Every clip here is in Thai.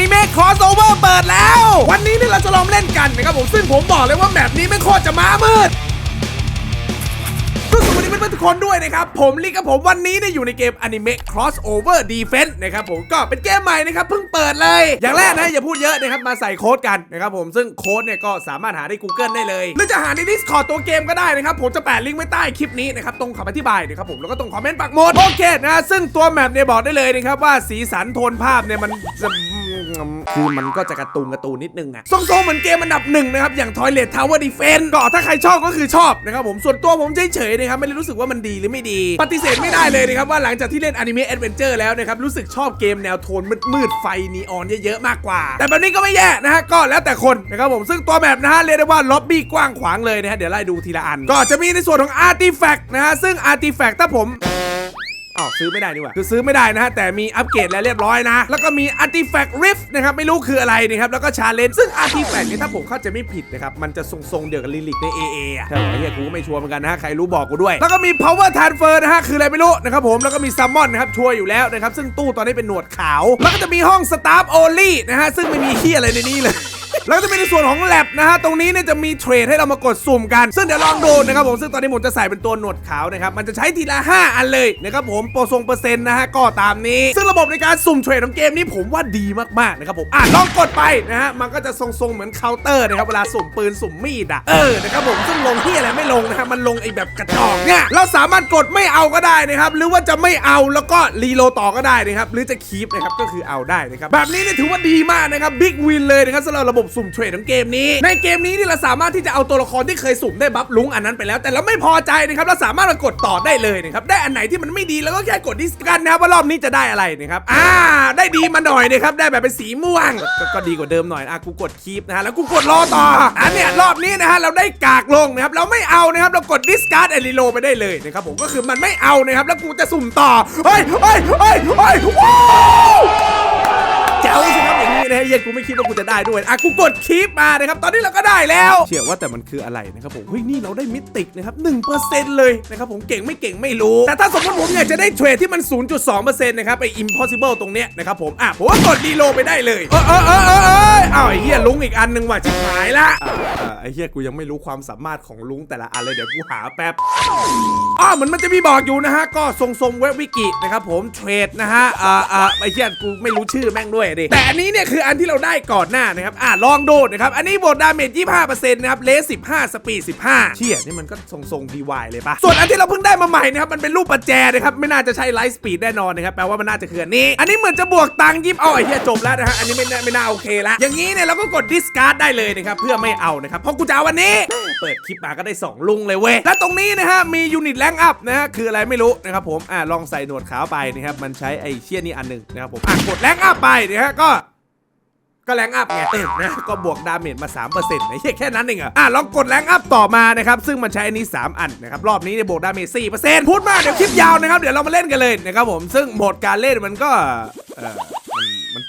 นิเมะค o สโอเวอร์เปิดแล้ว วันนี้เนี่ยเราจะลองเล่นกันนะครับผมซึ่งผมบอกเลยว่าแบบนี้ไม่โคตรจะม้ามืดก็สวัสดีเพื่อนๆทุกคนด้วยนะครับ ผมลิกกับผมวันนี้เนี่ยอยู่ในเกม Anime Crossover Defense นะครับผมก็เป็นเกมใหม่นะครับเพิ่งเปิดเลย อย่างแรกนะอย่าพูดเยอะนะครับมาใส่โค้ดกันนะครับผมซึ่งโค้ดเนี่ยก็สามารถหาได้ Google ได้เลย หรือจะหาใน Discord ตัวเกมก็ได้นะครับ ผมจะแปะลิงก์ไว้ใต้คลิปนี้นะครับตรงคำอธิบายนะครับผมแล้วก็ตรงคอมเมนต์ปักหมดโอเคนะซึ่งตัวแมปเนี่ยบอกได้เลยนะครับว่าสีสันโทนภาพเนี่ยมันจะ คือมันก็จะการะตูนการะตูนนิดนึงอะทรงๆเหมือนเกมอันดับหนึ่งนะครับอย่าง Toilet Tower Defense ก็ถ้าใครชอบก็คือชอบนะครับผมส่วนตัวผมเฉยๆนะครับไม่ได้รู้สึกว่ามันดีหรือไม่ดี ปฏิเสธไม่ได้เลยนะครับว่าหลังจากที่เล่นอนิเมะแอดเวนเจอร์แล้วนะครับรู้สึกชอบเกมแนวโทนมืดๆไฟนีออนเยอะๆมากกว่า แต่แบบนี้ก็ไม่แย่นะฮะก็แล้วแต่คนนะครับผมซึ่งตัวแบบนะฮะเรียกได้ว่าล็อบบี้กว้างขวางเลยนะฮะเดี๋ยวไล่ดูทีละอัน ก็จะมีในส่วนของอาร์ติแฟกต์นะฮะซึ่งอาร์ติแฟกต์ถ้าผม อ้าวซื้อไม่ได้นี่หว่าคือซื้อไม่ได้นะฮะแต่มีอัปเกรดแล้วเรียบร้อยนะ แล้วก็มี Artifact Rift นะครับไม่รู้คืออะไรนะครับแล้วก็ Challenge ซึ่ง Artifact เนี่ถ้าผมเข้าใจไม่ผิดนะครับมันจะทรงๆเดียวกับลิลิกใน AA อะใช่ไอ้เหี้ยกูก็ไม่ชัวร์เหมือนกันนะฮะใครรู้บอกกูด้วย แล้วก็มี Power Transfer นะฮะคืออะไรไม่รู้นะครับผมแล้วก็มี Summon นะครับชัวร์อยู่แล้วนะครับซึ่งตู้ตอนนี้เป็นหนวดขาว แล้วก็จะมีห้อง Staff Only นะฮะซึ่งไม่มีเหี้ยอะไรในนี้เลย แล้วก็จะเป็นในส่วนของแ a บนะฮะตรงนี้เนี่ยจะมีเทรดให้เรามากดสุ่มกัน ซึ่งเดี๋ยวลองดูนะครับผมซึ่งตอนนี้ผมจะใส่เป็นตัวหนวดขาวนะครับมันจะใช้ทีละ 5 อันเลยนะครับผมโปรทรงเปอร์เซ็นต์นะฮะก็ตามนี้ ซึ่งระบบในการสุ่มเทรดของเกมนี้ผมว่าดีมากๆนะครับผมอะลองกดไปนะฮะมันก็จะทรงๆเหมือนเคาน์เตอร์นะครับเวลาสุ่มปืนสุ่มมีดอะเออนะครับผมซึ่งลงที่อะไรไม่ลงนะฮะมันลงไอ้แบบกระจอกเนี่ยเราสามารถกดไม่เอาก็ได้นะครับหรือว่าจะไม่เอาแล้วก็รีโลต่อก็ได้นะครับหรือจะคีปนะครับก็คือเอาได้นะครับแบบนี้เนี่ยถือว่าดีมากนะครับบิ๊กวินเลยนะครับสำหรับระบบสุ่มเทรดของเกมนี้ ในเกมนี้นี่เราสามารถที่จะเอาตัวละครที่เคยสุ่มได้บัฟลุงอันนั้นไปแล้ว แต่เราไม่พอใจนะครับเราสามารถมากดต่อได้เลยนะครับได้อันไหนที่มันไม่ดีแล้วก็แค่กดดิสกันนะครับว่ารอบนี้จะได้อะไรนะครับอ่า ได้ดีมาหน่อยนะครับได้แบบเป็นสีม่วงก็ก็ดีกว่าเดิมหน่อยอะกูกดคีปนะฮะแล้วกูกดรอต่ออันเนี้ยรอบนี้นะฮะเราได้กากลงนะครับเราไม่เอานะครับเรากด discard and reload ไปได้เลยนะครับผมก็คือมันไม่เอานะครับแล้วกูจะสุ่มต่อเฮ้ยเฮ้ยเฮ้ยเฮ้ยว้าว จ๋วสิครับอย่างนี้นะฮะเหี้ย็นกูไม่คิดว่ากูจะได้ด้วยอะกูกดคีปมานะครับ ตอนนี้เราก็ได้แล้ว เชื่อว่าแต่มันคืออะไรนะครับผมเฮ้ยนี่เราได้มิติกนะครับ1%เลยนะครับผมเก่งไม่เก่งไม่รู้ แต่ถ้าสมมติผมอยากจะได้เทรดที่มัน 0.2%นะครับไอ้ impossible ตรงเนี้ยนะครับผมอะผมก็กดรีโหลดไปได้เลยเออเออเออเออเอออ้าวไอ้เหี้ยลุงอีกอันหนึงว่ะชิบหายละอ่าอ่าไอ้เหี้ยกูยังไม่รู้ความสามารถของลุงแต่ละอันเลยเดี๋ยวกูหาแป๊บอ้าวเหมือนมันจะมีบอกอยู่นะฮะก็ทรงทรงๆเว็บวิกินะครับผมเทรดนะฮะอ่าอ่าไอ้เหี้ยกูไม่รู้ชื่อแม่งด้วยดิ แต่อันนี้เนี่ยคืออันที่เราได้ก่อนหน้านะครับ อ่าลองดูนะครับ อันนี้บทดาเมจ 25%นะครับ เลส 15 สปีด 15 เชี่ยนี่มันก็ทรงทรงดีวายเลยปะส่วนอันที่เราเพิ่งได้มาใหม่นะครับ มันเป็นรูปประแจนะครับ ไม่น่าจะใช่ไลท์สปีดแน่นอนนะครับ แปลว่ามันน่าจะคืออันนี้ อันนี้เหมือนจะบวกตังค์ยิบเอาไอ้เหี้ยจบแล้วนะฮะ อันนี้ไม่ไม่น่าโอเคละ อย่างนี้เนี่ยเราก็กด discard ได้เลยนะครับ เพื่อไม่เอานะครับ เพราะกูจะเอาวันนี้ เปิดคลิปมาก็ได้ 2 ลุงเลยเว้ย และตรงนี้นะฮะ มียูนิตแรงอัพนะฮะ คืออะไรไม่รู้นะครับผม อ่าลองใส่หนวดขาวไปนะครับ มันใช้ไอ้เชี่ยนี่อันหนึ่งนะครับผม อะกดแรงอัพไปนะฮะก็ก็แรงอัพไงเออนะก็บวกดาเมจมา 3%นะเหี้แค่นั้นเองอะอะลองกดแรงอัพต่อมานะครับ ซึ่งมันใช้อันนี้ 3 อันนะครับ รอบนี้เนี่ยบวกดาเมจ4%พูดมาก เดี๋ยวคลิปยาวนะครับ เดี๋ยวเรามาเล่นกันเลยนะครับผมซึ่งโหมดการเล่นมันก็เออ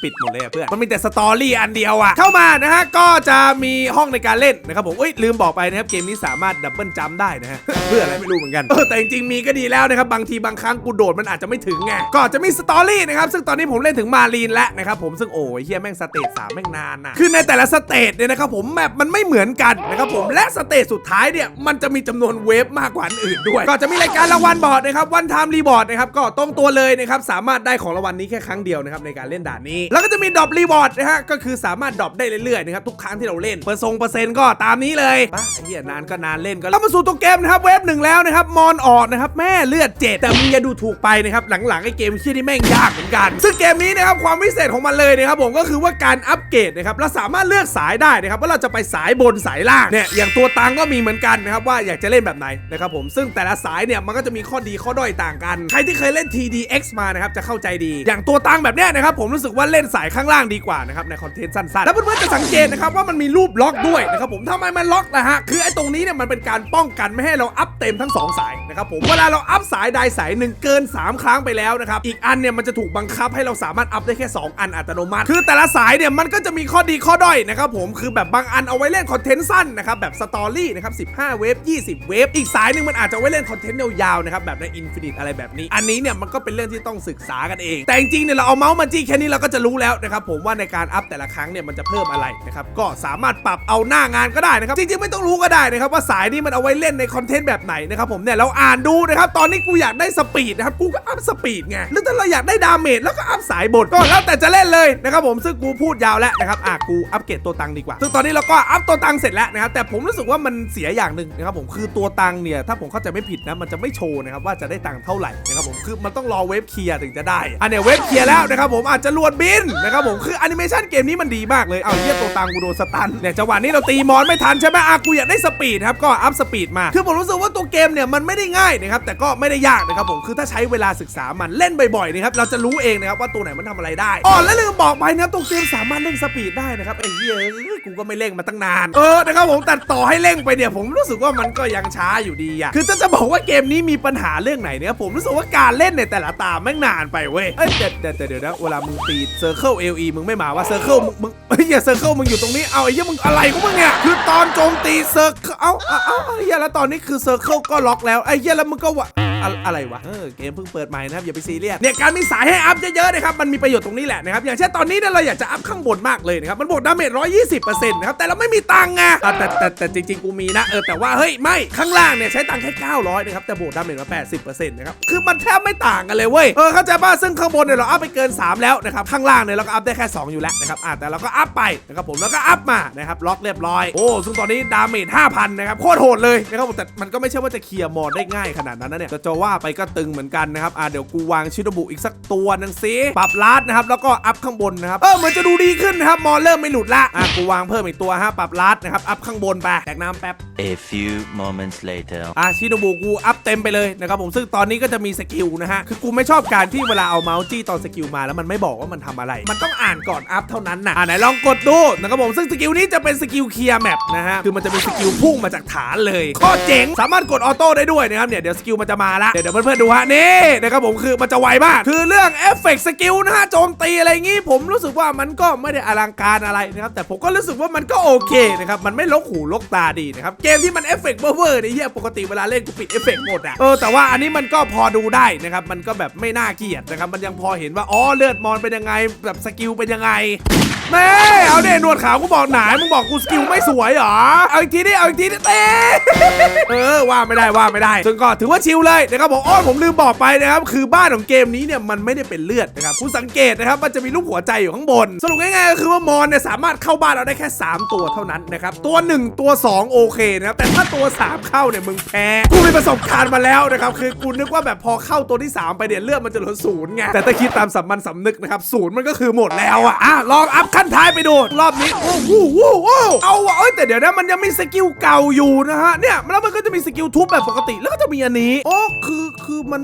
ปิดหมดเลยอะเพื่อน มันมีแต่สตอรี่อันเดียวอะเข้ามานะฮะ ก็จะมีห้องในการเล่นนะครับผมเอ้ยลืมบอกไปนะครับเกมนี้สามารถดับเบิลจัมป์ได้นะฮะ เพื่ออะไรไม่รู้เหมือนกันเออแต่จริงๆมีก็ดีแล้วนะครับบางทีบางครั้งกูโดดมันอาจจะไม่ถึงไงก็จะมีสตอรี่นะครับซึ่งตอนนี้ผมเล่นถึงมารีนแล้วนะครับผมซึ่งโอ้ยเฮียแม่งสเตจสามแม่งนานนะคือในแต่ละสเตจเนี่ยนะครับผมแมปมันไม่เหมือนกันนะครับผมและสเตจสุดท้ายเนี่ยมันจะมีจำนวนเวฟมากกว่าอันอื่นด้วย ก็จะมีรายการรางวัลบอร์ดนะครับวันไทม์รีบอร์ดนะครับก็ตรงตัวเลยนะครับสามารถได้ของรางวัลนี้แค่ครั้งเดียวนะครับในการเล่นด่านนี้แล้วก็จะมีดรอปรีบอร์ดนะฮะก็คือสามารถดรอปได้เรื่อยๆนะครับทุกครั้งที่เราเล่นเปอร์ซงเปอร์เซ็นต์ก็ตามนี้เลยป่ะไอ้เหี้ยนานก็นานเล่นก็แล้วมาสู่ตัวเกมนะครับเวฟหนึ่งแล้วนะครับมอนออดนะครับแม่เลือดเจ็ดแต่มึงอย่าดูถูกไปนะครับหลังๆไอ้เกมเชี่ยนี่แม่งยากเหมือนกัน ซึ่งเกมนี้นะครับความพิเศษของมันเลยนะครับผมก็คือว่าการอัปเกรดนะครับเราสามารถเลือกสายได้นะครับว่าเราจะไปสายบนสายล่างเนี่ยอย่างตัวตังก็มีเหมือนกันนะครับว่าอยากจะเล่นแบบไหนนะครับผมซึ่งแต่ละสายเนี่ยมันก็จะมีข้อดีข้อด้อยต่างกัน ใครที่เคยเล่น TDX มานะครับจะเข้าใจดี อย่างตัวตังแบบเนี้ยนะครับผมรู้สึกว่าเลนสายข้างล่างดีกว่านะครับในคอนเทนต์สั้นๆ แล้วเพื่อนๆจะสังเกตนะครับว่ามันมีรูปล็อกด้วยนะครับผมทำไมมันล็อกนะฮะคือไอ้ตรงนี้เนี่ยมันเป็นการป้องกันไม่ให้เราอัพเต็มทั้งสองสายนะครับผมเวลาเราอัพสายใดสายหนึ่งเกิน 3 ครั้งไปแล้วนะครับอีกอันเนี่ยมันจะถูกบังคับให้เราสามารถอัพได้แค่ 2 อันอัตโนมัติ คือแต่ละสายเนี่ยมันก็จะมีข้อดีข้อด้อยนะครับผมคือแบบบางอันเอาไว้เล่นคอนเทนต์สั้นนะครับแบบสตอรี่นะครับ15 เวฟ 20 เวฟ อีกสายหนึ่งมันอาจจะไว้เล่นคอนเทนต์ยาวๆนะครับแบบในอินฟินิตอะไรแบบนี้ อันนี้เนี่ยมันก็เป็นเรื่องที่ต้องศึกษากันเอง แต่จริงๆเนี่ยเราเอาเมาส์มาจี้แค่นี้เราก็จะรูรู้แล้วนะครับผมว่าในการอัพแต่ละครั้งเนี่ยมันจะเพิ่มอะไรนะครับก็สามารถปรับเอาหน้างานก็ได้นะครับจริงๆไม่ต้องรู้ก็ได้นะครับว่าสายนี้มันเอาไว้เล่นในคอนเทนต์แบบไหนนะครับผมเนี่ยเราอ่านดูนะครับตอนนี้กูอยากได้สปีดนะครับกูก็อัพสปีดไงหรือถ้าเราอยากได้ดาเมจแล้วก็อัพสายบทก็แล้วแต่จะเล่นเลยนะครับผมซึ่งกูพูดยาวแล้วนะครับอะกูอัพเกรดตัวตังค์ดีกว่าซึ่งตอนนี้เราก็อัพตัวตังค์เสร็จแล้วนะครับแต่ผมรู้สึกว่ามันเสียอย่างหนึ่งนะครับผมคือตัวตังเนี่ยถ้าผมเข้าใจไม่ผิดนะมันจะไม่โชว์นะครับว่าจะได้ตังเท่าไหร่นะครับผมคือมันต้องรอเว็บเคลียร์ถึงจะได้อันเนี้ยเว็บเคลียร์แล้วนะครับผมอาจจะลวนบินนะครับผมคือแอนิเมชันเกมนี้มันดีมากเลยเอาเหี้ยตัวตังกูโดนสตันเนี่ยจังหวะนี้เราตีมอนไม่ทันใช่ไหมอะกูอยากได้สปีดครับก็อัพสปีดมาคือผมรู้สึกว่าตัวเกมเนี่ยมันไม่ได้ง่ายนะครับแต่ก็ไม่ได้ยากนะครับผมคือถ้าใช้เวลาศึกษามันเล่นบ่อยๆนะครับเราจะรู้เองนะครับว่าตัวไหนมันทำอะไรได้อ๋อและลืมบอกไปนะตัวเกมสามารถเร่งสปีดได้นะครับไอ้เหี้ยเอ้ยกูก็ไม่เร่งมาตั้งนานเออนะครับผมแต่ต่อให้เร่งไปเนี่ยผมรู้สึกว่ามันก็ยังช้าอยู่ดีอะคือถ้าจะบอกว่าเกมนี้มีปัญหาเรื่องไหนเนี่ยผมรู้สึกว่าการเล่นในแต่ละตาแม่งนานไปเว้ยเอ้ยเดี๋ยวเดี๋ยวเดี๋ยวนะเวลามึงตีเซอร์เคิลเอลีมึงไม่มาว่าเซอร์เคิลมึงมึงเฮ้ยเซอร์เคิลมึงอยู่ตรงนี้เอาไอ้เหี้ยมึงอะไรของมึงเนี่ยคือตอนโจมตีเซอร์เอาเอ้าเอ้าไอ้เหี้ยแล้วตอนนี้คือเซอร์เคิลก็ล็อกแล้วไอ้เหี้ยแล้วมึงก็วะ อะอะไรวะเออเกมเพิ่งเปิดใหม่นะครับอย่าไปซีเรียสเนี่ยการมีสายให้อัพเยอะๆนะครับมันมีประโยชน์ตรงนี้แหละนะครับอย่างเช่นตอนนี้เนี่ยเราอยากจะอัพข้างบนมากเลยนะครับมันบวกดาเมจ120%นะครับแต่เราไม่มีตังค์ไงอะแต่แต่แต่จริงๆกูมีนะเออแต่ว่าเฮ้ยไม่ข้างล่างเนี่ยใช้ตังค์แค่900นะครับแต่บวกดาเมจมา80%นะครับคือมันแทบไม่ต่างกันเลยเว้ยเออเข้าใจป่ะซึ่งข้างบนเนี่ยเราอัพไปเกิน 3 แล้วนะครับข้างล่างเนี่ยเราก็อัพได้แค่ 2 อยู่แล้วนะครับอะแต่เราก็อัพไปนะครับผมแล้วก็อัพมานะครับล็อกเรียบร้อยโอ้ซึ่งตอนนี้ดาเมจ5,000นะครับโคตรโหดเลยนะครับผมแต่มันก็ไม่ใช่ว่าจะเคลียร์มอนได้ง่ายขนาดนั้นนะเนี่ยจะจะว่าไปก็ตึงเหมือนกันนะครับอะเดี๋ยวกูวางชิโนบุอีกสักตัวหนึงสิปรับลาดนะครับแล้วก็อัพข้างบนนะครับเออเหมือนจะดูดีขึ้นนะครับมอนเริ่มไม่หลุดละอะกูวางเพิ่มอีกตัวฮะปรับลาดนะครับอัพข้างบนไปแตกน้ำแป๊บ A few moments later. อะชิโนบุกูอัพเต็มไปเลยนะครับผมซึ่งตอนนี้ก็จะมีสกิลนะฮะคือกูไม่ชอบการที่เวลาเอาเมาส์จี้ตอนสกิลมาแล้วมันไม่บอกว่ามันทำอะไร มันต้องอ่านก่อนอัพเท่านั้นนะอะไหนลองกดดูนะครับผมซึ่งสกิลนี้จะเป็นสกิลเคลียร์แมปนะฮะคือมันจะมีสกิลพุ่งมาจากฐานเลยข้อเจ๋งสามารถกดออโต้ได้ด้วยนะครับเนี่ยเดี๋ยวสกิลมันจะมาละเดี๋ยวเพื่อนๆดูฮะนี่นะครับผมคือมันจะไวมากคือเรื่องเอฟเฟกต์สกิลนะฮะโจมตีอะไรงี้ ผมรู้สึกว่ามันก็ไม่ได้อลังการอะไรนะครับแต่ผมก็รู้สึกว่ามันก็โอเคนะครับมันไม่ลกหูลกตาดีนะครับเกมที่มันเอฟเฟกต์เวอร์ๆเนี่ยเหี้ยปกติเวลาเล่นกูปิดเอฟเฟกต์หมดอะเออแต่ว่าอันนี้มันก็พอดูได้นะครับมันก็แบบไม่น่าเกลียดนะครับมันยังพอเห็นว่าอ๋อเลือดมอนเป็นยังไงแบบสกิลเป็นยังไง แม่เอาเด่นวดขาวกูบอกหนามึงบอกกูสกิลไม่สวยเหรอ เอาอีกทีดิเอาอีกทีดิเต้เออว่าไม่ได้ว่าไม่ได้ซึ่งก็ถือว่าชิลเลยนะครับผมอ้อผมลืมบอกไปนะครับคือบ้านของเกมนี้เนี่ยมันไม่ได้เป็นเลือดนะครับคุณสังเกตนะครับมันจะมีรูปหัวใจอยู่ข้างบน สรุปง่ายๆก็คือว่ามอนเนี่ยสามารถเข้าบ้านเราได้แค่ 3 ตัวเท่านั้นนะครับตัว 1 ตัว 2 โอเคนะครับแต่ถ้าตัว 3 เข้าเนี่ยมึงแพ้กูมีประสบการณ์มาแล้วนะครับคือกูนึกว่าแบบพอเข้าตัวที่ 3 ไปเนี่ยเลือดมันจะเหลือศูนย์ไงแต่ถ้าคิดตามสัมมันสำนึกนะครับศูนย์มันก็คือหมดแล้วอะอะลองอัพขั้นท้ายไปดูรอบนี้โอ้โหโอ้โหเอาวะเอ้ยแต่เดี๋ยวนะมันยังมีสกิลเก่าอยู่นะฮะเนี่ยแล้วมันก็จะมีสกิลทุบแบบปกติแล้วก็จะมีอันนี้โอ้คือคือมัน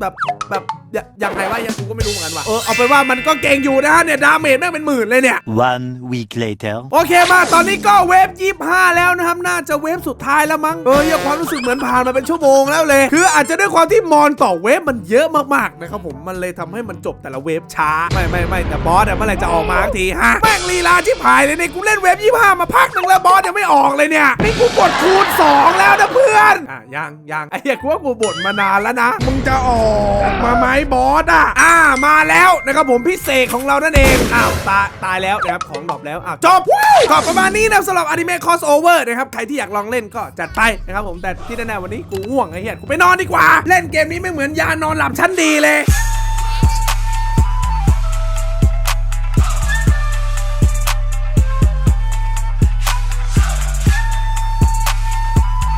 แบบแบบยยังไงวะยังกูก็ไม่รู้เหมือนกันว่ะเออเอาไปนว่ามันก็เก่งอยู่นะฮะเนี่ยดาเมจแม่งเป็นหมื่นเลยเนี่ย One week later. โอเคมาตอนนี้ก็เวฟ25แล้วนะครับน่าจะเวฟสุดท้ายแล้วมั้งเออยังความรู้สึกเหมือนผ่านมาเป็นชั่วโมงแล้วเลย คืออาจจะด้วยความที่มอนต่อเวฟมันเยอะมากๆนะครับผมมันเลยทำให้มันจบแต่ละเวฟช้า ไม่ไม่ไม่แต่บอสเนี่ยเมื่อไหร่จะออกมาสักทีฮะแม่งลีลาชิบหายเลยเนี่ยกูเล่นเวฟ25มาพักหนึ่งแล้วบอสยังไม่ออกเลยเนี่ยนี่กูกดคูณ2แล้วนะเพื่อนอะยังยังไอ้เหี้ยกูว่ากูบ่นมานานแล้วนะมึงจะออกมาไหมบอสอะอ่ามาแล้วนะครับผมพิเศษของเรานั่นเองอ้าวตายตายแล้วนะครับของดรอปแล้วอ้าวจบก็ประมาณนี้นะสำหรับอนิเมะคอสโอเวอร์นะครับใครที่อยากลองเล่นก็จัดไปนะครับผมแต่ที่แน่ๆวันนี้กูง่วงไอ้เหี้ยกูไปนอนดีกว่า เล่นเกมนี้ไม่เหมือนยานอนหลับชั้นดีเลย